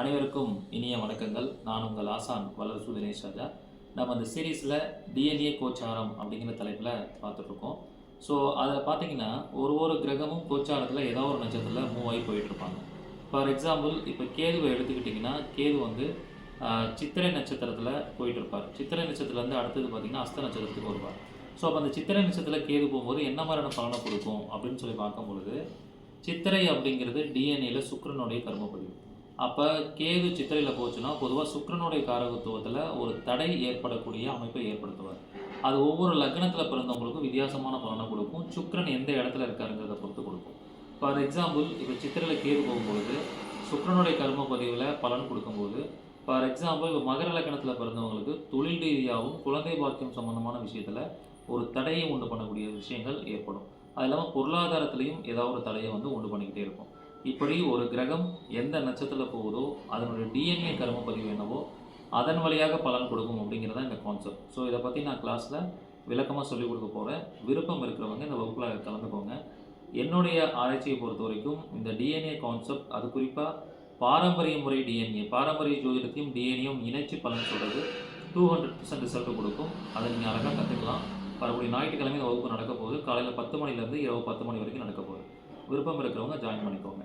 அனைவருக்கும் இனிய வணக்கங்கள். நான் உங்கள் ஆசான் வல்லரசு தினேஷ் ராஜா. நம்ம அந்த சீரீஸில் டிஎன்ஏ கோச்சாரம் அப்படிங்கிற தலைப்பில் பார்த்துட்ருக்கோம். ஸோ அதில் பார்த்தீங்கன்னா ஒரு ஒரு கிரகமும் கோச்சாரத்தில் ஏதோ ஒரு நட்சத்திரத்தில் மூவ் ஆகி போயிட்டுருப்பாங்க. ஃபார் எக்ஸாம்பிள் இப்போ கேதுவை எடுத்துக்கிட்டிங்கன்னா கேது வந்து சித்திரை நட்சத்திரத்தில் போயிட்டுருப்பார். சித்திரை நட்சத்திரத்துலேருந்து அடுத்தது பார்த்தீங்கன்னா அஸ்த நட்சத்திரத்துக்கு வருவார். ஸோ அப்போ அந்த சித்திரை நட்சத்திரத்தில் கேது போகும்போது என்ன மாதிரியான பலனை கொடுக்கும் அப்படின்னு சொல்லி பார்க்கும் பொழுது சித்திரை அப்படிங்கிறது டிஎன்ஏல சுக்கரனுடைய கர்மப்பதிவு அப்போ கேது சித்திரையில் போச்சுன்னா பொதுவாக சுக்கிரனுடைய காரகத்துவத்தில் ஒரு தடை ஏற்படக்கூடிய அமைப்பை ஏற்படுத்துவார். அது ஒவ்வொரு லக்னத்தில் பிறந்தவங்களுக்கும் வித்தியாசமான பலனை கொடுக்கும். சுக்கரன் எந்த இடத்துல இருக்காருங்கிறத பொறுத்து கொடுக்கும். ஃபார் எக்ஸாம்பிள் இப்போ சித்திரையில் கேது போகும்பொழுது சுக்கரனுடைய கர்ம பதிவில் பலன் கொடுக்கும்போது ஃபார் எக்ஸாம்பிள் இப்போ மகர லக்னத்தில் பிறந்தவங்களுக்கு தொழில் ரீதியாகவும் குழந்தை பாக்கியம் சம்பந்தமான விஷயத்தில் ஒரு தடையை உண்டு பண்ணக்கூடிய விஷயங்கள் ஏற்படும். அது இல்லாமல் பொருளாதாரத்துலேயும் ஏதாவது ஒரு தடையை வந்து உண்டு பண்ணிக்கிட்டே இருக்கும். இப்படி ஒரு கிரகம் எந்த நட்சத்திரத்தில் போகுதோ அதனுடைய டிஎன்ஏ கர்ம பதிவு என்னவோ அதன் வழியாக பலன் கொடுக்கும் அப்படிங்கிறது தான் இந்த கான்செப்ட் ஸோ இதை பற்றி நான் கிளாஸில் விளக்கமாக சொல்லிக் கொடுக்க போகிறேன் விருப்பம் இருக்கிறவங்க இந்த வகுப்பில் கலந்துக்கோங்க. என்னுடைய ஆராய்ச்சியை பொறுத்த வரைக்கும் இந்த டிஎன்ஏ கான்செப்ட் அது குறிப்பாக பாரம்பரிய முறை டிஎன்ஏ பாரம்பரிய ஜோதிடத்தையும் டிஎன்ஏயும் இணைச்சு பலன் சொல்கிறது டூ ஹண்ட்ரட் பர்சன்ட் ரிசல்ட் கொடுக்கும். அதை நீங்கள் அழகாக கற்றுக்கலாம் வரக்கூடிய ஞாயிற்றுக்கிழமை இந்த வகுப்பு நடக்க போகுது. காலையில் பத்து மணிலேருந்து இரவு பத்து மணி வரைக்கும் நடக்க போகுது. விருப்பம் இருக்கிறவங்க ஜாயின் பண்ணிக்கோங்க.